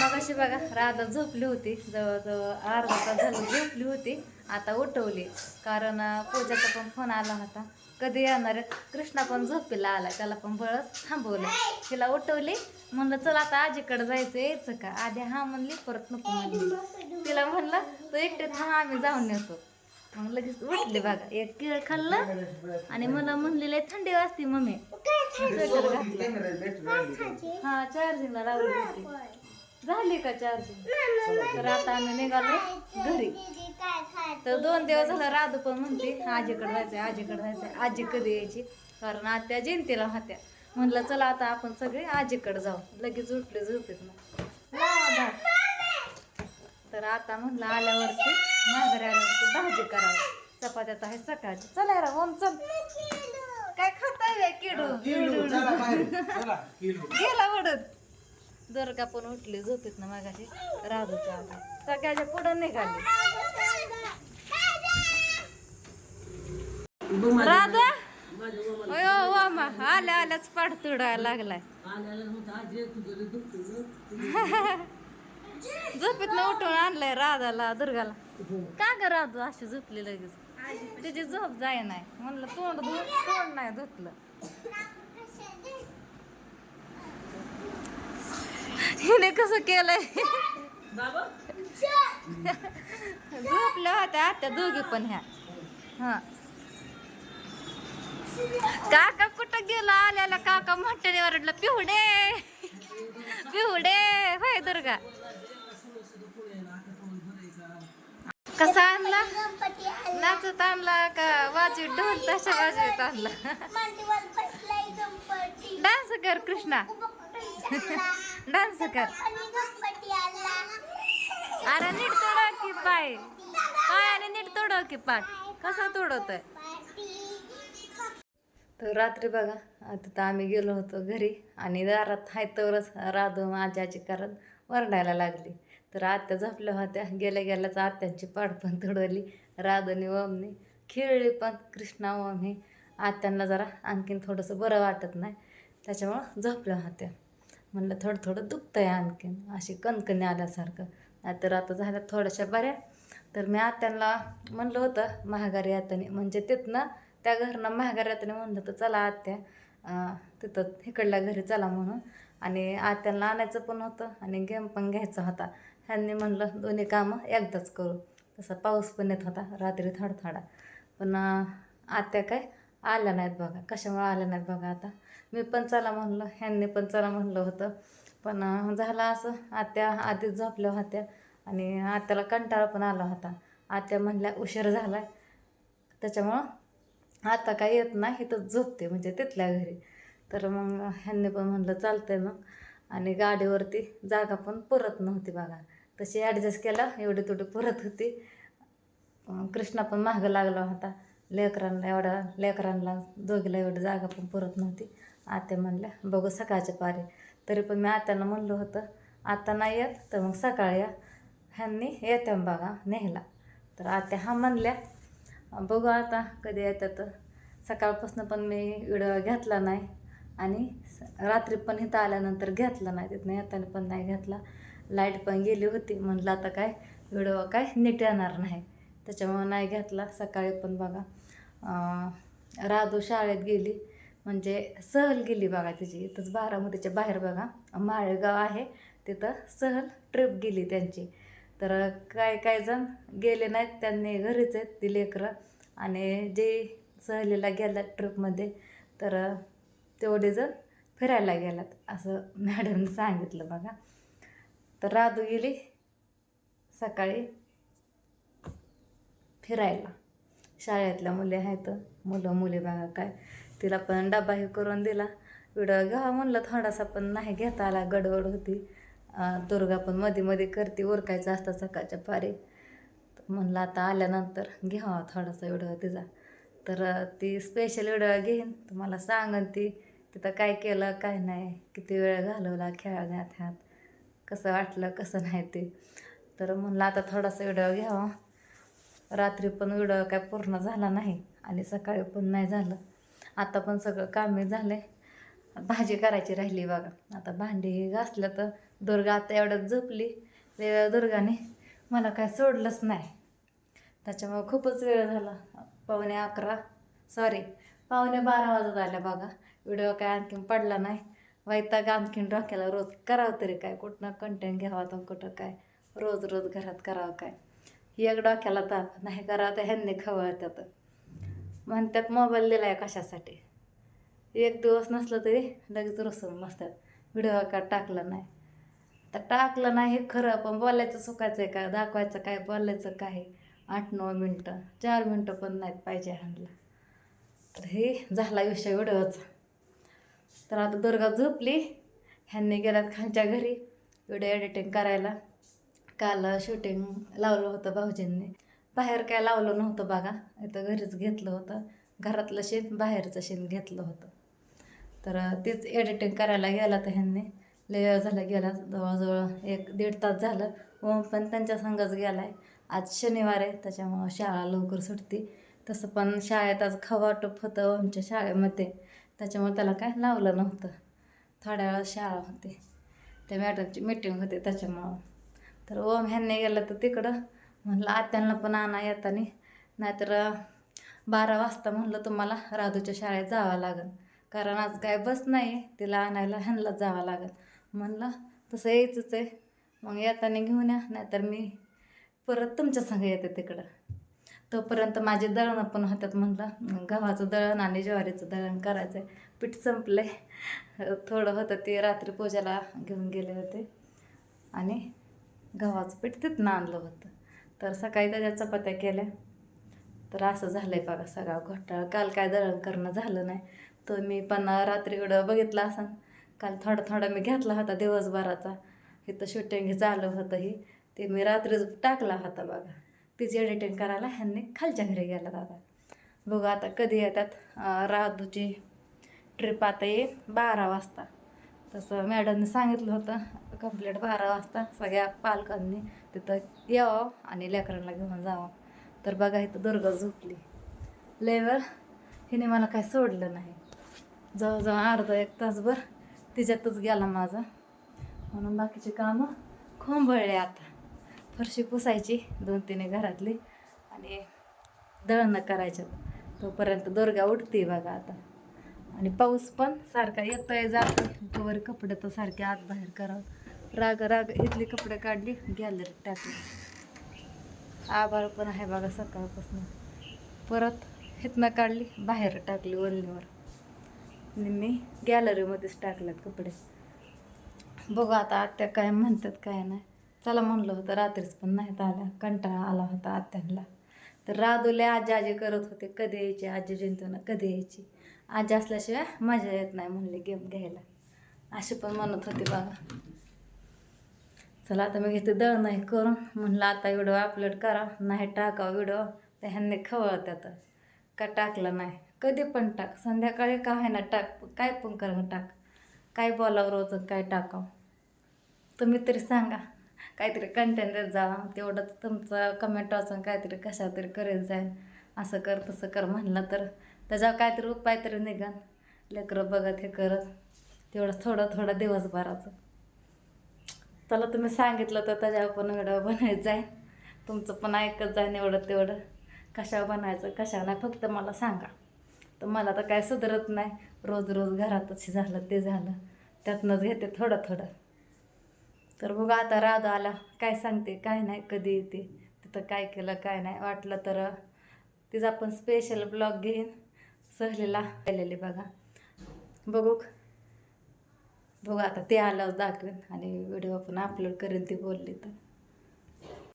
मग अशी बघा राधा झोपली होती. जवळजवळ अर्धा तास झालं झोपली होती. आता उठवली. कारण पूजाचा पण फोन आला होता. कधी येणार? कृष्णा पण झोपेला आला. त्याला पण बळच थांबवलं. तिला उठवली. म्हणलं चला आता आजीकडे जायचं यायचं का? आधी हा म्हणली परत नको म्हणली. तिला म्हणलं तू एकटे थांब आम्ही जाऊन येतो. मग लगेच उठली बघा. एक केळ खाल्लं आणि मला म्हणलेलं थंडी वाजते मम्मी. हा चार्जिंगला लावली होती. झाली का चार्जिंग तर आता आम्ही निघालो घरी. तर दोन दिवस झालं राधू पण म्हणते आजीकडे जायचंय आजीकडे जायचंय आजी कधी यायची? कारण आत्या जयंतीला होत्या म्हणलं चला आता आपण सगळे आजीकडे जाऊ. लगेच उठले झोपेत दार. तर आता म्हणलं आल्यावरती माघारी आल्यावरती भाजी करावी. चपात्या तर आहे सकाळची. चला रा ओम चल. काय खाताय किडू? गेला उडत जर का पण उठली झोपेत ना मागाशी राधूच्या आता सगळ्याच्या पुढं निघाली. राधा? अयो वामा आल्या आल्याच पाठ तुडायला लागलाय. झोपेत ना उठून आणलंय राधाला दुर्गाला. का ग राधू अशी झोपली लगेच? तिची झोप जाय नाही म्हणलं तोंड तोंड नाही धुतलं. हिने कसं केलंय? झोपल्या होत्या आत्या दोघी पण ह्या. हा. काका कुठं गेला? आल्याला काका म्हटल्याने ओरडलं पिवडे पिवडे होय दुर्गा. कसा आणला? नाचत आणला का? वाजवीत ढोल तशा वाजवीत आणला? डान्स कर कृष्णा. डान्स कर. अरे नीट तोडव की पाय. अरे नीट तोडव की पाय. कसा तोडवतोय तर रात्री बघा आता तर आम्ही गेलो होतो घरी आणि दारात हाय तरच राधू माझ्या आजी कारण वरडायला लागली. तर आत्या झोपल्या होत्या. गेल्या गेल्याच आत्यांची पाड पण तुडवली. राधूनी ओमनी खेळली पण कृष्णा ओम हे आत्यांना जरा आणखीन थोडंसं बरं वाटत नाही. त्याच्यामुळं झोपल्या होत्या. म्हणलं थोडं थोडं दुखतंय आणखीन. अशी कणकणी आल्यासारखं. नाहीतर आता झाल्या थोड्याशा बऱ्या. तर मी आत्यांना म्हणलं होतं महागारी आत्याने. म्हणजे तिथनं त्या घरनं महागारी आत्याने म्हणलं तर चला आत्या तिथं इकडल्या घरी चला म्हणून. आणि आत्यांना आणायचं पण होतं आणि गेम पण घ्यायचा होता. ह्यांनी म्हणलं दोन्ही कामं एकदाच करू. तसा पाऊस पण येत होता रात्री थोडा थोडा पण आत्या काय आल्या नाहीत बघा. कशामुळे आल्या नाहीत बघा आता? मी पण चला म्हणलं ह्यांनी पण चला म्हणलं होतं. पण झालं असं. आत्या आधीच झोपल्या होत्या आणि आत्याला कंटाळा पण आला होता. आत्या म्हणल्या उशीर झाला आहे त्याच्यामुळं आता काय येत नाही तर झोपते म्हणजे तिथल्या घरी. तर मग ह्यांनी पण म्हणलं चालतंय मग. आणि गाडीवरती जागा पण पुरत नव्हती बघा. तशी ॲडजस्ट केला एवढी थोडी पुरत होती. कृष्णा पण मागं लागला होता. लेकरांना एवढ्या लेकरांना दोघीला एवढं जागा पण पुरत नव्हती. आत्या म्हणल्या बघू सकाळच्या पारी. तरी पण मी आत्यानं म्हणलं होतं आता नाही येत तर मग सकाळी या. ह्यांनी येत्या बघा नेहला तर आत्या हा म्हणल्या बघू आता कधी येतात सकाळपासून पण मी व्हिडिओ घेतला नाही आणि स- रात्री पण इथं आल्यानंतर घेतला नाही तिथनं येताना पण नाही घेतला. लाइट पण गेली होती. म्हणलं आता काय व्हिडिओ काय नीट येणार नाही. त्याच्यामुळं नाही घेतला. सकाळी पण बघा. राधू शाळेत गेली. म्हणजे सहल गेली बघा तिची. इथंच बारामतीच्या बाहेर बघा. माळेगाव आहे. तिथं सहल ट्रिप गेली त्यांची. तर काय काय जण गेले नाहीत. त्यांनी घरीच आहेत ती लेकरं. आणि जे सहलीला गेला ट्रिपमध्ये तर तेवढे जण फिरायला गेलात असं मॅडमने सांगितलं बघा. तर राधू गेली. सकाळी फिरायला. शाळेतल्या मुली आहेत मुलं मुली बघा काय. तिला पण डबा हे करून दिला. व्हिडिओ घ्यावा म्हणलं थोडासा पण नाही घेता आला गडबड होती. दुर्गा पण मध्ये मध्ये करते उरकायचं असतं सकाळच्या पारी. तर म्हणलं आता आल्यानंतर घ्यावा थोडासा व्हिडिओ तिचा. तर ती स्पेशल व्हिडिओ घेईन. तुम्हाला सांगन ती तिथं काय केलं काय नाही. किती वेळ घालवला खेळण्यात ह्यात. कसं वाटलं कसं नाही ते. तर म्हणलं आता थोडासा व्हिडिओ घ्यावा. रात्री पण व्हिडिओ काय पूर्ण झाला नाही आणि सकाळी पण नाही झालं. आता पण सगळं कामे झालं. भाजी करायची राहिली बघा. आता भांडी घासलं तर दुर्गा आता एवढ्यात झोपली. वेगळ्या दुर्गाने मला काय सोडलंच नाही. त्याच्यामुळं खूपच वेळ झाला. पावणे अकरा. सॉरी पावणे बारा वाजत आल्या बघा. व्हिडिओ काय आणखीन पडला नाही. वैताग आणखीन डोक्याला रोज करावं तरी काय? कुठनं कंटेंट घ्यावा तर कुठं काय? रोज रोज घरात करावं काय? एक डोक्याला ताप नाही करावं तर ह्यांनी खवळतात. म्हणतात मोबाईल दिला आहे कशासाठी? एक दिवस नसलं तरी लगेच रुसून नसतात व्हिडिओ का टाकला नाही. तर टाकलं नाही हे खरं पण बोलायचं सुखायचं आहे का? दाखवायचं काय? बोलायचं काय? आठ नऊ मिनटं चार मिनटं पण नाहीत पाहिजे ह्यांना. तर हे झाला विषय व्हिडिओचा तर आता दुर्गा झोपली. ह्यांनी गेल्यात खालच्या घरी. व्हिडिओ एडिटिंग करायला. काल शूटिंग लावलं होतं भाऊजींनी. बाहेर काय लावलं नव्हतं बघा. इथं घरीच घेतलं होतं. घरातलं शेण बाहेरचं शेण घेतलं होतं. तर तेच एडिटिंग करायला गेला तर ह्यांनी. लय वेळ झाला गेला. जवळजवळ एक दीड तास झालं. ओम पण त्यांच्या संगच गेला आहे आज शनिवार आहे त्याच्यामुळं शाळा लवकर सुटते. तसं पण शाळेत आज खवाटप होतं ओमच्या शाळेमध्ये. त्याच्यामुळे त्याला काय लावलं नव्हतं. थोड्या वेळा शाळा होती. त्या मॅडमची मीटिंग होती त्याच्यामुळं. तर ओम ह्यांनी गेलं तर तिकडं. म्हणलं आत्यांना पण आणा येताना. नाहीतर बारा वाजता म्हणलं तुम्हाला राधूच्या शाळेत जावं लागेल कारण आज काय बस नाही तिला आणायला ह्यांना जावं लागेल म्हणलं तसं यायचंच आहे. मग येताना घेऊन या नाहीतर मी परत तुमच्या संग येते तिकडं. तोपर्यंत माझे दळणं पण होत्यात म्हणलं. गव्हाचं दळण आणि ज्वारीचं दळण करायचं आहे पीठ संपलं आहे थोडं होतं ते रात्री पूजाला घेऊन गेले होते. आणि गव्हाचं पीठ तिथनं आणलं होतं. तर सकाळी त्याच्या चपात्या केल्या. तर असं झालं आहे बघा सगळा घोटाळा. काल काय दळण करणं झालं नाही. तर मी पण रात्री एवढं बघितलं असं. काल थोडा थोडा मी घेतला होता दिवसभराचा. इथं शूटिंग झालं होतं ही. ते मी रात्रीच टाकला होता बघा. तिची एडिटिंग करायला ह्यांनी खालच्या घरी गेला दादा. बघू आता कधी येतात. अं, राधूची ट्रिप आता येईल बारा वाजता. तसं मॅडमने सांगितलं होतं कंप्लीट बारा वाजता सगळ्या पालकांनी तिथं यावं आणि लेकरांना घेऊन जावं. तर बघा इथं दुर्गा झोपली. लेवर हिने मला काय सोडलं नाही. जवळजवळ अर्धा एक तासभर तिच्यातच गेला माझा. म्हणून बाकीची कामं खोंबळले आता. फरशी पुसायची दोन तीन घरातली आणि दळणं करायच्यात. तोपर्यंत दुर्गा उठते बघा आता. आणि पाऊस पण सारखा येतोय जातो. वर कपडे तर सारखे आत बाहेर करावं. राग राग इथली कपडे काढली गॅलरीत टाकली. आभाळ पण आहे बघा सकाळपासून. परत हिथनं काढली बाहेर टाकली वल्लीवर आणि मी गॅलरीमध्येच टाकल्यात कपडे. बघू आता आत्या काय म्हणतात काय नाही. चला म्हणलं होतं रात्रीच पण नाहीत आल्या. कंटाळा आला होता आत्यांना. तर राधुले आजी आजी करत होते कधी यायची? आजी जयंतीनं कधी यायची? आजी असल्याशिवाय मजा येत नाही म्हणले गेम घ्यायला. असे पण म्हणत होते बघा चला आता मी घेते दळ नाही करून. म्हणलं आता व्हिडिओ अपलोड करा नाही टाकावं व्हिडिओ तर ह्यांनी खवळत्यात का टाकलं नाही? कधी पण टाक. संध्याकाळी का आहे ना टाक. काय पण कर टाक. काय बोलावं रोज काय टाकावं? तुम्ही तरी सांगा. काहीतरी कंटेंट देत जा. तेवढंच तुमचं कमेंट वाचून काहीतरी कशा तरी करीत जाईल असं कर तसं कर म्हणलं तर. त्याच्यावर काहीतरी उपाय तरी निघन. लेकरं बघत हे करत. तेवढं थोडं थोडं दिवसभराचं. चला तुम्ही सांगितलं तर त्याच्यावर पण व्हिडिओ बनायचं जाईल तुमचं पण ऐकत जाईन एवढं तेवढं. कशा बनायचं कशा नाही फक्त मला सांगा. तर मला तर काय सुधरत नाही. रोज रोज घरातच झालं ते झालं. त्यातनंच घेते थोडं थोडं. तर बघा आता राधा आला. काय सांगते काय नाही कधी येते. तिथं काय केलं काय नाही. वाटलं तर तिचा आपण स्पेशल ब्लॉग घेईन. सहलीला गेलेली बघा. बघू. बघू आता ते आलं दाखवेन आणि व्हिडिओ पण अपलोड करेन ती बोलली तर.